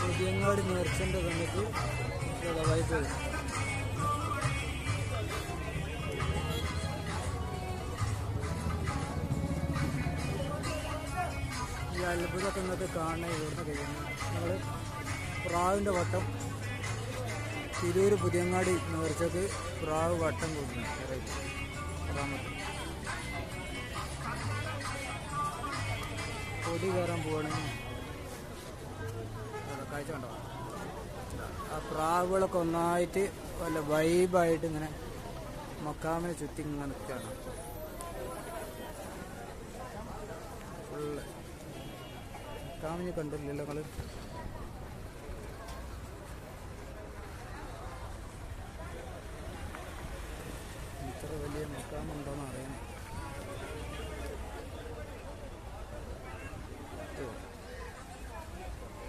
പുതിയങ്ങാടി നേർച്ചന്റെ സമയത്ത് വൈദ്യുതി ഈ അത്ഭുതമൊക്കെ നിങ്ങൾക്ക് കാണാൻ ഇവിടുന്ന് കഴിയുന്നു. നമ്മൾ പ്രാവിന്റെ വട്ടം തിരൂർ പുതിയങ്ങാടി നേർച്ചക്ക് പ്രാവ് വട്ടം കൊടുക്കുന്നു. പൊടി കയറാൻ അവിടെ കാഴ്ച കണ്ടോ ആ പ്രാവുകളൊക്കെ ഒന്നായിട്ട് വല്ല വൈബായിട്ട് ഇങ്ങനെ മക്കാമിനെ ചുറ്റി ഇങ്ങനെ നിൽക്കുകയാണ് ഫുള്ള്. മക്കാമിനെ കണ്ടില്ലല്ലോ നിങ്ങൾ ഇത്ര വലിയ മക്കാമുണ്ടോന്ന് അറിയാൻ